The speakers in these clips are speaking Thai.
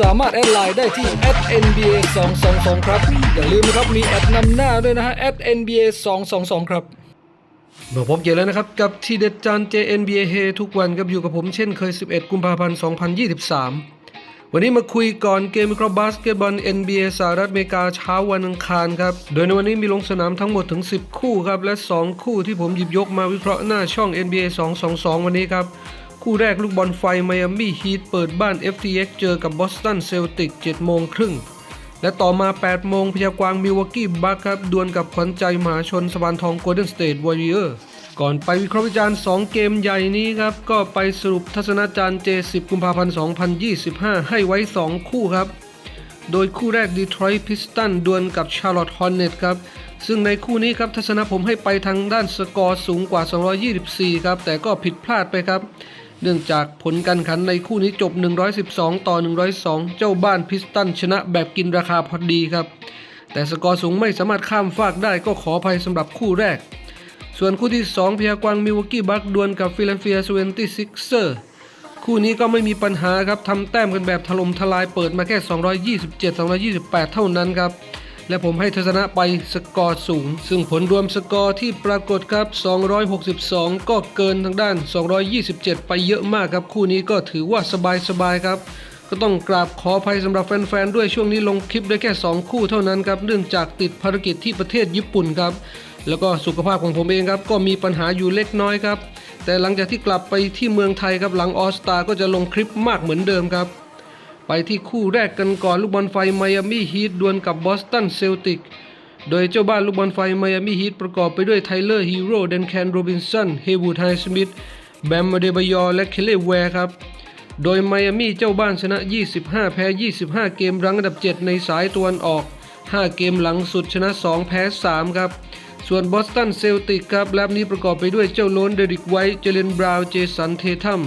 สามารถแอดไลน์ได้ที่ @nba 222ครับ อย่าลืมนะครับมีแอดนำหน้าด้วยนะฮะ @nba 222ครับมาพบเจอแล้วนะครับกับทีเด็ดจาน JNBA เฮทุกวันครับอยู่กับผมเช่นเคย 11 กุมภาพันธ์ 2023 วันนี้มาคุยก่อนเกมวิเคราะห์บาสเกตบอล NBA สหรัฐอเมริกาเช้าวันอังคารครับ โดยในวันนี้มีลงสนามทั้งหมดถึง 10 คู่ครับ และ 2 คู่ที่ผมหยิบยกมาวิเคราะห์หน้าช่อง NBA 222 วันนี้ครับ คู่แรกลูกบอลไฟไมอามี่ฮีทเปิดบ้าน FTX เจอกับบอสตันเซลติก7โมงครึ่ง และต่อมา 8 โมงพยากวางมิวกกี้บัคครับดวลกับขวัญใจมหาชนสวานทองโกลเด้นสเตทวอริเออร์ก่อนไปวิเคราะห์วิจารณ์ 2 เกมใหญ่นี้ครับ ก็ไปสรุปทัศนาจารย์ J10 กุมภาพันธ์ 2025 ให้ไว้ 2 คู่ครับ โดยคู่แรก Detroit Pistons ดวลกับ Charlotte Hornets ครับ ซึ่งในคู่นี้ครับทัศนะผมให้ไปทางด้านสกอร์สูงกว่า 224 ครับ แต่ก็ผิดพลาดไปครับ เนื่องจากผลการแข่งขันในคู่นี้จบ 112 ต่อ 102 เจ้าบ้านพิสตันชนะแบบกินราคาพอดีครับ แต่สกอร์สูงไม่สามารถข้ามฟากได้ก็ขออภัยสำหรับคู่แรก ส่วนคู่ที่2พยกวางมิวกี้บัคดวลกับฟิลาเดลเฟียสเวนตี้ซิกเซอร์คู่นี้ก็ไม่มีปัญหาครับทำแต้มกันแบบถล่มทลายเปิดมาแค่ 227 228 เท่านั้นครับ และผมให้ทัศนะไปสกอร์สูง ซึ่งผลรวมสกอร์ที่ปรากฏครับ 262 ก็เกินทางด้าน 227 ไปเยอะมากครับ คู่นี้ก็ถือว่าสบายๆครับก็ต้องกราบขออภัยสำหรับแฟนๆ ด้วยช่วงนี้ลงคลิปได้แค่ 2 คู่เท่านั้นครับ เนื่องจากติดภารกิจที่ประเทศญี่ปุ่นครับ แล้วก็สุขภาพของผมเองครับ ก็มีปัญหาอยู่เล็กน้อยครับ แต่หลังจากที่กลับไปที่เมืองไทยครับหลังออสตาก็จะลงคลิปมากเหมือนเดิมครับ ไปที่คู่แรกกันก่อนลูกบอลไฟไมอามี่ฮีทดวลกับบอสตันเซลติกโดยเจ้าบ้านลูกบอลไฟไมอามี่ฮีทประกอบไปด้วยไทเลอร์ฮีโร่เดนแคนโรบินสันเฮวูดไฮสมิธแบมมาเดบยอและเคลเลแวร์ครับ โดยไมอามี่เจ้าบ้านชนะ 25 แพ้ 25 เกมรั้งอันดับ 7 ในสายตะวันออก 5 เกมหลังสุดชนะ 2 แพ้ 3 ครับ ส่วนบอสตันเซลติกครับแลบนี้ประกอบไปด้วยเจ้าโลนเดริกไวท์เจเลนบราวน์เจสันเททัม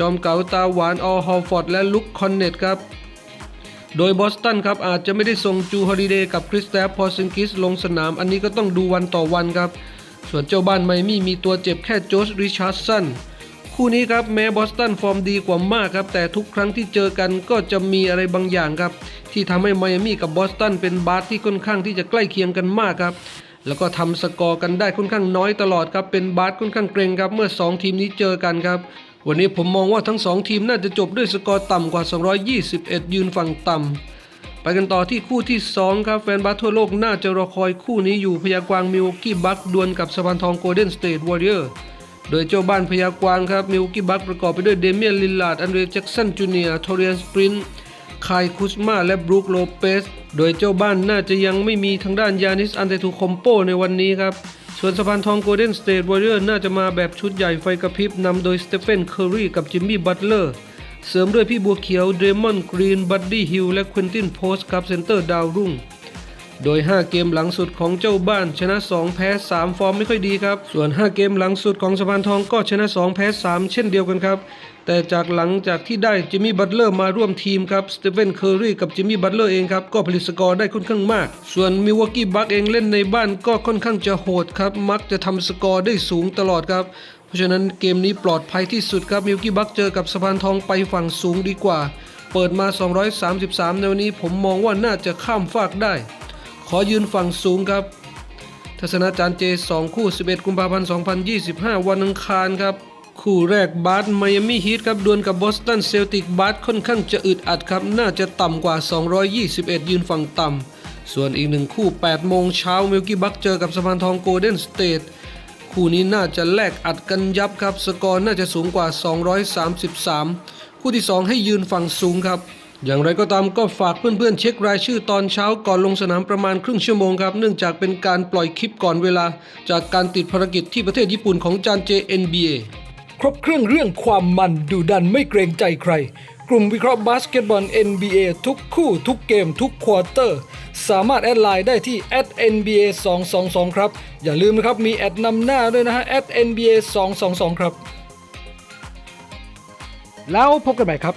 จอมเก๋าตาหวานออลฮอลฟอร์ดและลุคคอนเนตครับ โดยบอสตันครับอาจจะไม่ได้ส่งจูฮอลิเดย์กับคริสแตฟพอซิงกิสลงสนาม อันนี้ก็ต้องดูวันต่อวันครับ ส่วนเจ้าบ้านไมอามี่มีตัวเจ็บแค่โจชริชาร์ดสันคู่นี้ครับแม้บอสตันฟอร์มดีกว่ามากครับ แต่ทุกครั้งที่เจอกันก็จะมีอะไรบางอย่างครับ ที่ทำให้ไมอามี่กับบอสตันเป็นบาสที่ค่อนข้างที่จะใกล้เคียงกันมากครับ แล้วก็ทำสกอร์กันได้ค่อนข้างน้อยตลอดครับเป็นบาสค่อนข้างเกรงครับเมื่อ 2 ทีมนี้เจอกันครับ วันนี้ผมมองว่าทั้ง2ทีมน่าจะจบด้วยสกอร์ต่ำกว่า 221 ยืนฝั่งต่ำ ไปกันต่อที่คู่ที่ 2 ครับ แฟนบาสทั่วโลกน่าจะรอคอยคู่นี้อยู่พยากวางมิวกี้บัคดวลกับสปานทองโกลเด้นสเตทวอริเออร์โดยเจ้าบ้านพยากวางครับมิวกี้บัคประกอบไปด้วยเดเมียนลิลลาร์ดอันเดรแจ็กสันจูเนียร์ทอริอันสปรินคายคุสมาและบรูคโลเปสโดยเจ้าบ้านน่าจะยังไม่มีทางด้านยานิสอันเตทูคอมโปในวันนี้ครับ ส่วนสะพานทองโกลเด้นสเตทวอริเออร์น่าจะมาแบบชุดใหญ่ไฟกระพริบนำโดยสเตเฟนเคอร์รีกับจิมมี่บัตเลอร์เสริมด้วยพี่บัวเขียวเดมอนกรีนบัดดี้ฮิลและควินตินโพสครับเซนเตอร์ดาวรุ่ง โดย 5 เกมหลังสุดของเจ้าบ้านชนะ 2 แพ้ 3 ฟอร์มไม่ค่อยดีครับ ส่วน 5 เกมหลังสุดของสะพานทองก็ชนะ 2 แพ้ 3 เช่นเดียวกันครับ แต่จากหลังจากที่ได้จิมมี่บัตเลอร์มาร่วมทีมครับสเตเฟนเคอร์รีกับจิมมี่บัตเลอร์เองครับ ก็ผลิตสกอร์ได้ค่อนข้างมาก ส่วนมิวอกกี้บัคเองเล่นในบ้านก็ค่อนข้างจะโหดครับ มักจะทำสกอร์ได้สูงตลอดครับ เพราะฉะนั้นเกมนี้ปลอดภัยที่สุดครับมิวกี้บัคเจอกับสะพานทองไปฝั่งสูงดีกว่า เปิดมา 233 ในวันนี้ผมมองว่าน่าจะข้ามฟากได้ ขอยืนฝั่งสูงครับ ทัศนาจารย์เจ 2 คู่ 11 กุมภาพันธ์ 2025 วันอังคารครับ คู่แรกบาสไมอามี่ฮีทครับดวลกับบอสตันเซลติกบาสค่อนข้างจะอึดอัดครับ น่าจะต่ำกว่า 221 ยืนฝั่งต่ำ ส่วนอีกหนึ่งคู่ 8 โมงเช้ามิลกี้บัคเจอกับสะพานทองโกลเด้นสเตทคู่นี้น่าจะแลกอัดกันยับครับ สกอร์น่าจะสูงกว่า 233 คู่ที่ 2 ให้ยืนฝั่งสูงครับ อย่างไรก็ตามก็ฝากเพื่อนๆเช็ครายชื่อตอนเช้าก่อนลงสนามประมาณครึ่งชั่วโมงครับ เนื่องจากเป็นการปล่อยคลิปก่อนเวลา จากการติดภารกิจที่ประเทศญี่ปุ่นของจานเจ NBA ครบเครื่องเรื่องความมันดูดันไม่เกรงใจใคร กลุ่มวิเคราะห์บาสเกตบอล NBA ทุกคู่ทุกเกมทุกควอเตอร์ สามารถแอดไลน์ได้ที่ @NBA 2 2 2ครับ อย่าลืมนะครับมีแอดนำหน้าด้วยนะฮะ @NBA 2 2 2ครับ แล้วพบกันใหม่ครับ